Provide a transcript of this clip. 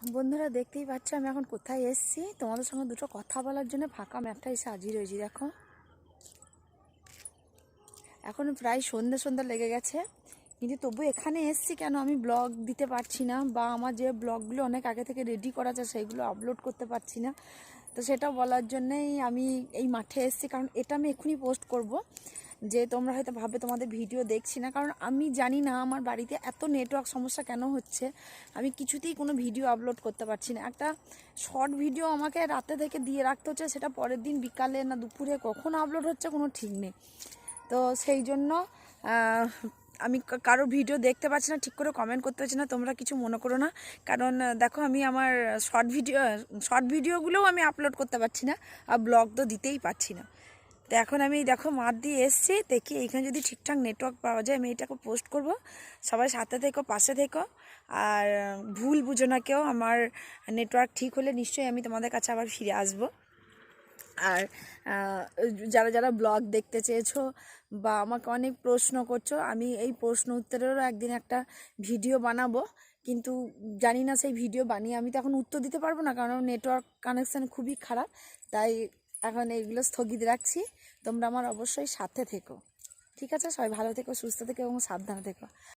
বন্ধুরা দেখতেই পাচ্ছ, আমি এখন কোথায় এসেছি? তোমাদের সঙ্গে দুটো কথা বলার জন্য ফাঁকা ম্যাপটা এসে হাজির হয়েছি, দেখো। এখন প্রায় সন্ধ্যে সন্ধ্যা লেগে গেছে। কিন্তু তবু এখানে এসছি কেন? আমি ব্লগ দিতে পারছি না, বা আমার যে ব্লগগুলো অনেক আগে থেকে রেডি করা আছে, সেইগুলো আপলোড করতে পারছি না। তো সেটা বলার জন্যেই আমি এই মাঠে এসেছি, কারণ এটা আমি এক্ষুনি পোস্ট করব। যে তোমরা হয়তো ভাবে তোমাদের ভিডিও দেখছি না, কারণ আমি জানি না আমার বাড়িতে এত নেটওয়ার্ক সমস্যা কেন হচ্ছে। আমি কিছুতেই কোনো ভিডিও আপলোড করতে পারছি না। একটা শর্ট ভিডিও আমাকে রাতে থেকে দিয়ে রাখতে হচ্ছে, সেটা পরের দিন বিকালে না দুপুরে কখন আপলোড হচ্ছে কোনো ঠিক নেই। তো সেই জন্য আমি কারও ভিডিও দেখতে পাচ্ছি না, ঠিক করে কমেন্ট করতে পারছি না, তোমরা কিছু মনে করো না। কারণ দেখো আমি আমার শর্ট ভিডিও শর্ট ভিডিওগুলোও আমি আপলোড করতে পারছি না, আর ব্লগ তো দিতেই পারছি না। তো এখন আমি দেখো মাঠ দিয়ে এসছি, দেখি এইখানে যদি ঠিকঠাক নেটওয়ার্ক পাওয়া যায়, আমি এটাকে পোস্ট করব। সবাই সাথে থেকো, পাশে থেকো। আর ভুল বুঝো না কেউ, আমার নেটওয়ার্ক ঠিক হলে নিশ্চয়ই আমি তোমাদের কাছে আবার ফিরে আসব। আর যারা যারা ব্লগ দেখতে চেয়েছো বা আমাকে অনেক প্রশ্ন করছ, আমি এই প্রশ্ন উত্তরেরও একদিন একটা ভিডিও বানাবো। কিন্তু জানি না সেই ভিডিও বানিয়ে আমি তো এখন উত্তর দিতে পারব না, কারণ নেটওয়ার্ক কানেকশান খুবই খারাপ। তাই এখন এইগুলো স্থগিত রাখছি। তোমরা আমার অবশ্যই সাথে থেকো। ঠিক আছে? সবাই ভালো থেকো, সুস্থ থেকো এবং সাবধানে থেকো।